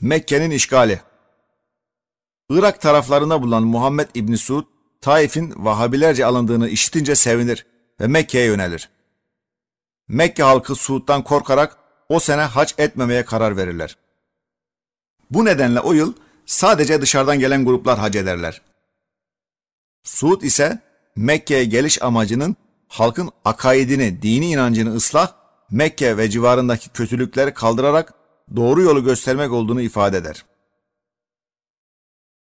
Mekke'nin işgali Irak taraflarında bulunan Muhammed İbni Suud, Taif'in Vahabilerce alındığını işitince sevinir ve Mekke'ye yönelir. Mekke halkı Suud'dan korkarak o sene hac etmemeye karar verirler. Bu nedenle o yıl sadece dışarıdan gelen gruplar hac ederler. Suud ise Mekke'ye geliş amacının halkın akaidini, dini inancını ıslah, Mekke ve civarındaki kötülükleri kaldırarak doğru yolu göstermek olduğunu ifade eder.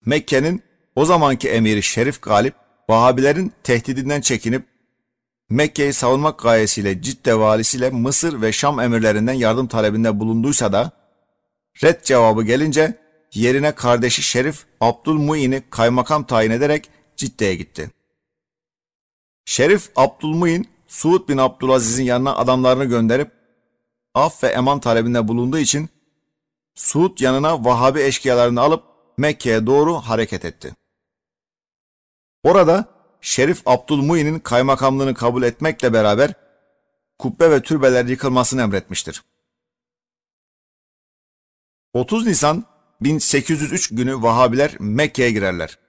Mekke'nin o zamanki emiri Şerif Galip, Vahabilerin tehdidinden çekinip Mekke'yi savunmak gayesiyle Cidde valisiyle Mısır ve Şam emirlerinden yardım talebinde bulunduysa da red cevabı gelince yerine kardeşi Şerif Abdülmuin'i kaymakam tayin ederek Cidde'ye gitti. Şerif Abdülmuin, Suud bin Abdülaziz'in yanına adamlarını gönderip af ve eman talebinde bulunduğu için Suud yanına Vahabi eşkıyalarını alıp Mekke'ye doğru hareket etti. Orada Şerif Abdülmuin'in kaymakamlığını kabul etmekle beraber kubbe ve türbeler yıkılmasını emretmiştir. 30 Nisan 1803 günü Vahabiler Mekke'ye girerler.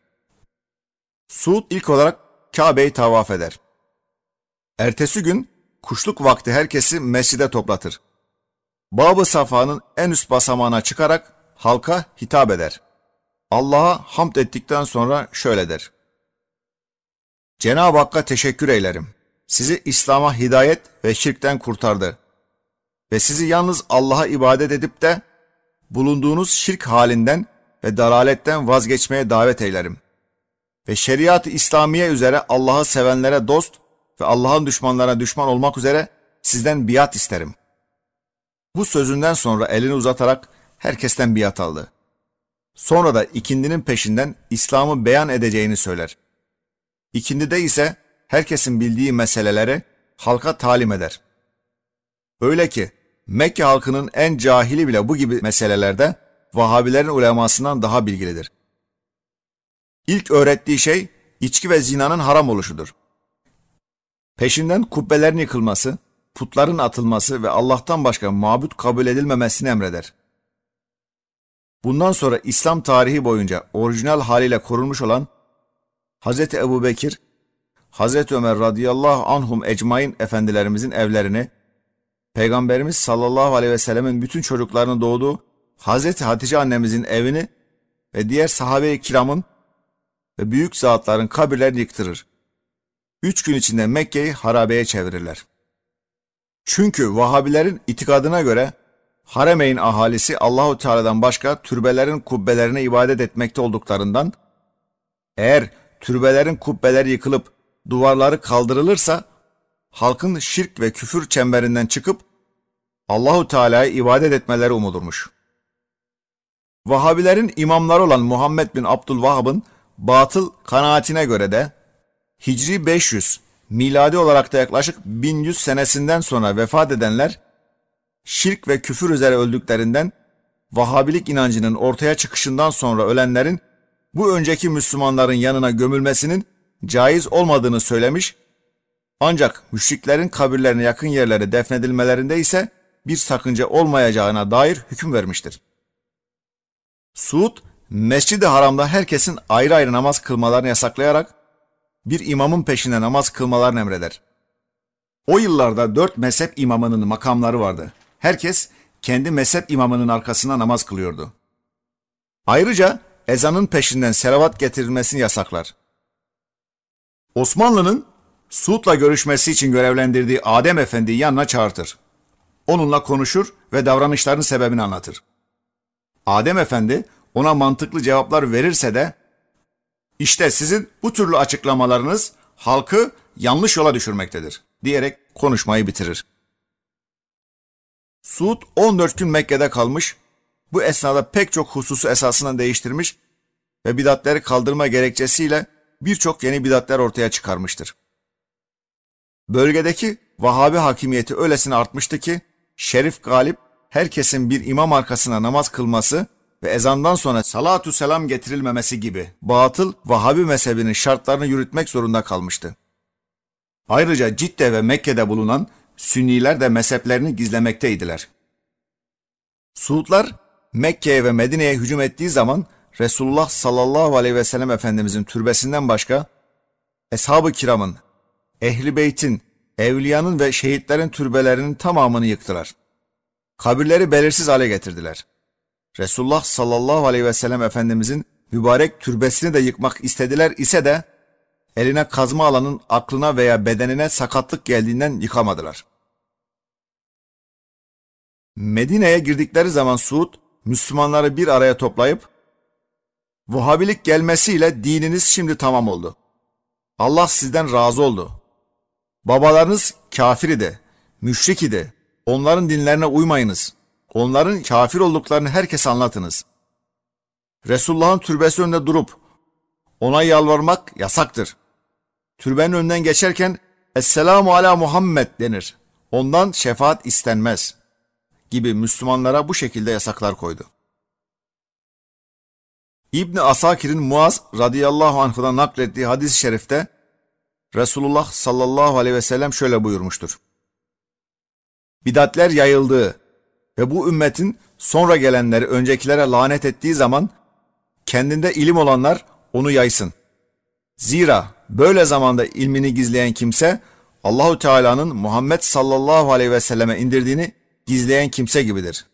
Suud ilk olarak Kabe'yi tavaf eder. Ertesi gün kuşluk vakti herkesi mescide toplatır. Bab-ı Safa'nın en üst basamağına çıkarak halka hitap eder. Allah'a hamd ettikten sonra şöyle der. Cenab-ı Hakk'a teşekkür eylerim. Sizi İslam'a hidayet ve şirkten kurtardı. Ve sizi yalnız Allah'a ibadet edip de bulunduğunuz şirk halinden ve daraletten vazgeçmeye davet eylerim. Ve şeriat-ı İslamiye üzere Allah'ı sevenlere dost ve Allah'ın düşmanlarına düşman olmak üzere sizden biat isterim. Bu sözünden sonra elini uzatarak herkesten biat aldı. Sonra da ikindinin peşinden İslam'ı beyan edeceğini söyler. İkindide ise herkesin bildiği meseleleri halka talim eder. Öyle ki Mekke halkının en cahili bile bu gibi meselelerde Vahabilerin ulemasından daha bilgilidir. İlk öğrettiği şey içki ve zinanın haram oluşudur. Peşinden kubbelerin yıkılması, putların atılması ve Allah'tan başka mabut kabul edilmemesini emreder. Bundan sonra İslam tarihi boyunca orijinal haliyle korunmuş olan Hz. Ebu Bekir, Hz. Ömer radıyallahu anhum ecmain efendilerimizin evlerini, Peygamberimiz sallallahu aleyhi ve sellemin bütün çocuklarının doğduğu Hz. Hatice annemizin evini ve diğer sahabe-i kiramın ve büyük zatların kabirlerini yıktırır. Üç gün içinde Mekke'yi harabeye çevirirler. Çünkü Vahabilerin itikadına göre Haremeyn ahalisi Allahu Teala'dan başka türbelerin kubbelerine ibadet etmekte olduklarından eğer türbelerin kubbeleri yıkılıp duvarları kaldırılırsa halkın şirk ve küfür çemberinden çıkıp Allahu Teala'ya ibadet etmeleri umulurmuş. Vahabilerin imamları olan Muhammed bin Abdülvahhab'ın batıl kanaatine göre de Hicri 500, miladi olarak da yaklaşık 1100 senesinden sonra vefat edenler şirk ve küfür üzere öldüklerinden Vahabilik inancının ortaya çıkışından sonra ölenlerin bu önceki Müslümanların yanına gömülmesinin caiz olmadığını söylemiş ancak müşriklerin kabirlerine yakın yerlere defnedilmelerinde ise bir sakınca olmayacağına dair hüküm vermiştir. Suud, Mescid-i Haram'da herkesin ayrı ayrı namaz kılmalarını yasaklayarak bir imamın peşinde namaz kılmalarını emreder. O yıllarda dört mezhep imamının makamları vardı. Herkes kendi mezhep imamının arkasına namaz kılıyordu. Ayrıca ezanın peşinden selavat getirilmesini yasaklar. Osmanlı'nın Suud'la görüşmesi için görevlendirdiği Adem Efendi'yi yanına çağırtır. Onunla konuşur ve davranışlarının sebebini anlatır. Adem Efendi ona mantıklı cevaplar verirse de işte sizin bu türlü açıklamalarınız halkı yanlış yola düşürmektedir diyerek konuşmayı bitirir. Suud 14 gün Mekke'de kalmış, bu esnada pek çok hususu esasından değiştirmiş ve bidatleri kaldırma gerekçesiyle birçok yeni bidatler ortaya çıkarmıştır. Bölgedeki Vahabi hakimiyeti öylesine artmıştı ki Şerif Galip herkesin bir imam arkasına namaz kılması ve ezandan sonra salatu selam getirilmemesi gibi batıl Vahabi mezhebinin şartlarını yürütmek zorunda kalmıştı. Ayrıca Cidde ve Mekke'de bulunan Sünniler de mezheplerini gizlemekteydiler. Suudlar Mekke'ye ve Medine'ye hücum ettiği zaman Resulullah sallallahu aleyhi ve sellem Efendimizin türbesinden başka Eshab-ı kiramın, ehli beytin, evliyanın ve şehitlerin türbelerinin tamamını yıktılar. Kabirleri belirsiz hale getirdiler. Resulullah sallallahu aleyhi ve sellem Efendimizin mübarek türbesini de yıkmak istediler ise de eline kazma alanın aklına veya bedenine sakatlık geldiğinden yıkamadılar. Medine'ye girdikleri zaman Suud, Müslümanları bir araya toplayıp, Vahabilik gelmesiyle dininiz şimdi tamam oldu. Allah sizden razı oldu. Babalarınız kafir idi, müşrik idi. Onların dinlerine uymayınız. Onların kafir olduklarını herkes anlatınız. Resulullah'ın türbesi önünde durup ona yalvarmak yasaktır. Türbenin önünden geçerken Esselamu ala Muhammed denir. Ondan şefaat istenmez gibi Müslümanlara bu şekilde yasaklar koydu. İbni Asakir'in Muaz radıyallahu anh'dan naklettiği hadis-i şerifte Resulullah sallallahu aleyhi ve sellem şöyle buyurmuştur. Bidatler yayıldığı ve bu ümmetin sonra gelenleri öncekilere lanet ettiği zaman kendinde ilim olanlar onu yaysın. Zira böyle zamanda ilmini gizleyen kimse Allahu Teala'nın Muhammed sallallahu aleyhi ve selleme indirdiğini gizleyen kimse gibidir.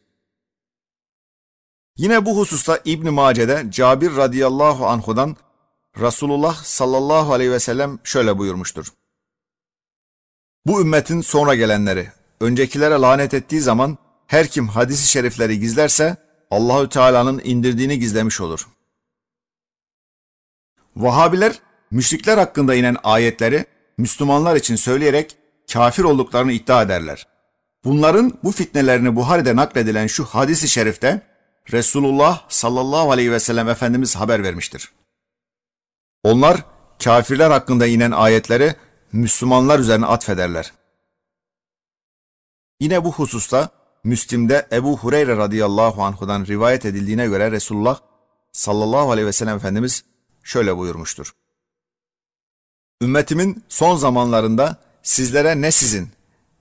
Yine bu hususta İbn Mace'de Cabir radıyallahu anhudan Resulullah sallallahu aleyhi ve sellem şöyle buyurmuştur. Bu ümmetin sonra gelenleri öncekilere lanet ettiği zaman her kim hadisi şerifleri gizlerse Allahü Teala'nın indirdiğini gizlemiş olur. Vahabiler müşrikler hakkında inen ayetleri Müslümanlar için söyleyerek kafir olduklarını iddia ederler. Bunların bu fitnelerini Buhari'de nakledilen şu hadisi şerifte Resulullah sallallahu aleyhi ve sellem Efendimiz haber vermiştir. Onlar kafirler hakkında inen ayetleri Müslümanlar üzerine atfederler. Yine bu hususta Müslim'de Ebu Hureyre radıyallahu anhudan rivayet edildiğine göre Resulullah sallallahu aleyhi ve sellem Efendimiz şöyle buyurmuştur. Ümmetimin son zamanlarında sizlere ne sizin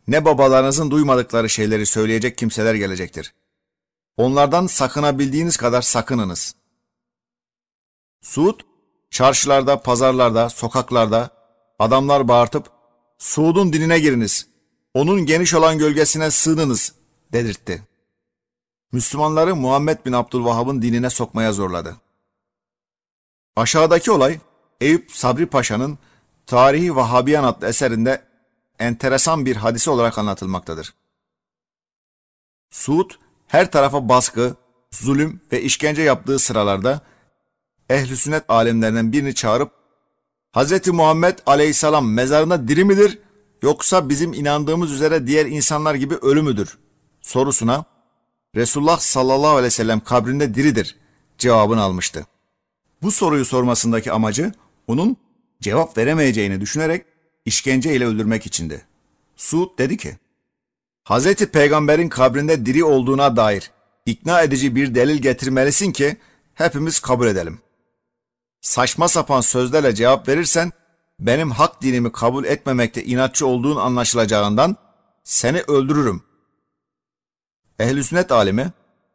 ne babalarınızın duymadıkları şeyleri söyleyecek kimseler gelecektir. Onlardan sakınabildiğiniz kadar sakınınız. Suud, çarşılarda, pazarlarda, sokaklarda adamlar bağırtıp Suud'un dinine giriniz, onun geniş olan gölgesine sığınınız dedirtti. Müslümanları Muhammed bin Abdülvahhab'ın dinine sokmaya zorladı. Aşağıdaki olay Eyüp Sabri Paşa'nın Tarihi Vahabiyan adlı eserinde enteresan bir hadise olarak anlatılmaktadır. Suud her tarafa baskı, zulüm ve işkence yaptığı sıralarda ehl-i sünnet alemlerinden birini çağırıp Hz. Muhammed aleyhisselam mezarında diri midir yoksa bizim inandığımız üzere diğer insanlar gibi ölü müdür sorusuna Resulullah sallallahu aleyhi ve sellem kabrinde diridir cevabını almıştı. Bu soruyu sormasındaki amacı onun cevap veremeyeceğini düşünerek işkence ile öldürmek içindi. Suud dedi ki, Hz. Peygamber'in kabrinde diri olduğuna dair ikna edici bir delil getirmelisin ki hepimiz kabul edelim. Saçma sapan sözlerle cevap verirsen benim hak dinimi kabul etmemekte inatçı olduğun anlaşılacağından seni öldürürüm. Ehl-i sünnet alimi,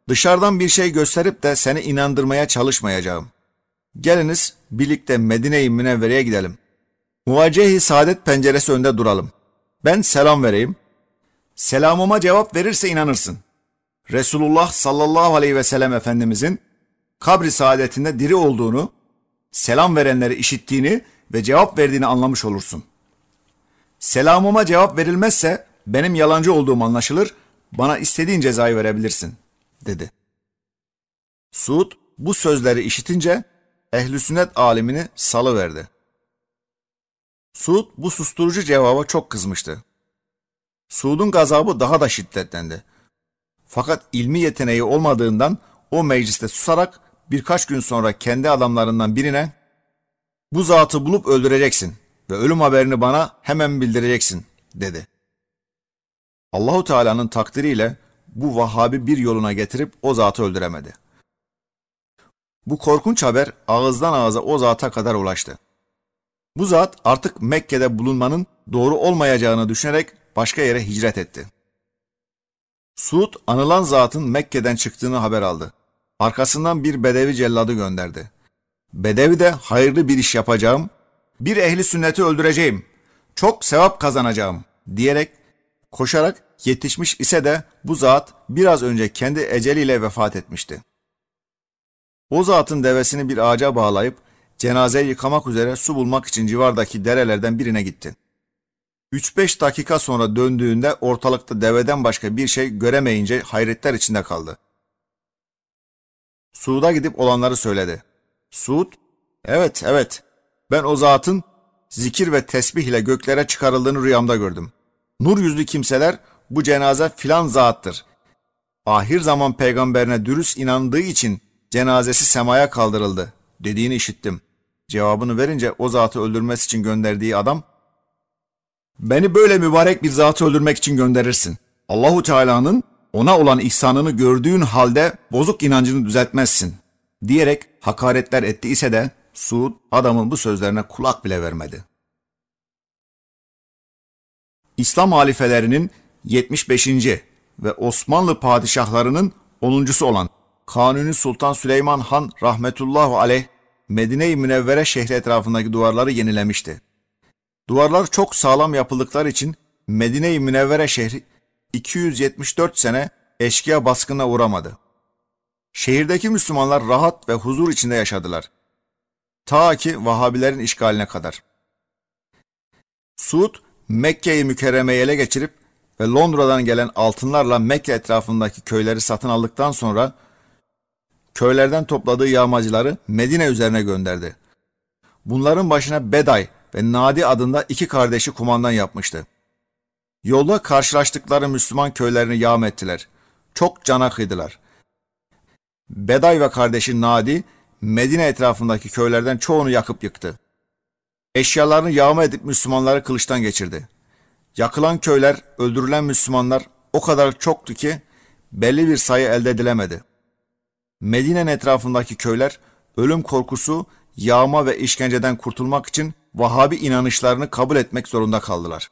dışarıdan bir şey gösterip de seni inandırmaya çalışmayacağım. Geliniz birlikte Medine-i Münevvere'ye gidelim. Muvacehi saadet penceresi önünde duralım. Ben selam vereyim. Selamıma cevap verirse inanırsın. Resulullah sallallahu aleyhi ve sellem Efendimizin kabri saadetinde diri olduğunu, selam verenleri işittiğini ve cevap verdiğini anlamış olursun. Selamıma cevap verilmezse benim yalancı olduğum anlaşılır, bana istediğin cezayı verebilirsin, dedi. Suud bu sözleri işitince ehl sünnet alimini salıverdi. Suud bu susturucu cevaba çok kızmıştı. Suud'un gazabı daha da şiddetlendi. Fakat ilmi yeteneği olmadığından o mecliste susarak birkaç gün sonra kendi adamlarından birine bu zatı bulup öldüreceksin ve ölüm haberini bana hemen bildireceksin dedi. Allahu Teala'nın takdiriyle bu Vahhabi bir yoluna getirip o zatı öldüremedi. Bu korkunç haber ağızdan ağza o zata kadar ulaştı. Bu zat artık Mekke'de bulunmanın doğru olmayacağını düşünerek başka yere hicret etti. Suud anılan zatın Mekke'den çıktığını haber aldı. arkasından bir bedevi celladı gönderdi. Bedevi de hayırlı bir iş yapacağım, bir ehli sünneti öldüreceğim, çok sevap kazanacağım diyerek koşarak yetişmiş ise de bu zat biraz önce kendi eceliyle vefat etmişti. O zatın devesini bir ağaca bağlayıp cenazeyi yıkamak üzere su bulmak için civardaki derelerden birine gitti. 3-5 dakika sonra döndüğünde ortalıkta deveden başka bir şey göremeyince hayretler içinde kaldı. Suud'a gidip olanları söyledi. Suud, evet evet ben o zatın zikir ve tesbih ile göklere çıkarıldığını rüyamda gördüm. Nur yüzlü kimseler bu cenaze filan zattır. Ahir zaman peygamberine dürüst inandığı için cenazesi semaya kaldırıldı dediğini işittim. Cevabını verince o zatı öldürmesi için gönderdiği adam Beni böyle mübarek bir zatı öldürmek için gönderirsin. Allahu Teala'nın ona olan ihsanını gördüğün halde bozuk inancını düzeltmezsin diyerek hakaretler etti ise de Suud adamın bu sözlerine kulak bile vermedi. İslam halifelerinin 75. ve Osmanlı padişahlarının 10.sü olan Kanuni Sultan Süleyman Han rahmetullahu aleyh Medine-i Münevvere şehri etrafındaki duvarları yenilemişti. Duvarlar çok sağlam yapıldıkları için Medine-i Münevvere şehri 274 sene eşkıya baskına uğramadı. Şehirdeki Müslümanlar rahat ve huzur içinde yaşadılar. Ta ki Vahabilerin işgaline kadar. Suud, Mekke'yi mükerremeyi ele geçirip ve Londra'dan gelen altınlarla Mekke etrafındaki köyleri satın aldıktan sonra köylerden topladığı yağmacıları Medine üzerine gönderdi. Bunların başına Beday ve Nadi adında iki kardeşi kumandan yapmıştı. Yolda karşılaştıkları Müslüman köylerini yağm ettiler. Çok cana kıydılar. Beday ve kardeşi Nadi, Medine etrafındaki köylerden çoğunu yakıp yıktı. Eşyalarını yağma edip Müslümanları kılıçtan geçirdi. Yakılan köyler, öldürülen Müslümanlar o kadar çoktu ki belli bir sayı elde edilemedi. Medine'nin etrafındaki köyler ölüm korkusu, yağma ve işkenceden kurtulmak için Vahabi inanışlarını kabul etmek zorunda kaldılar.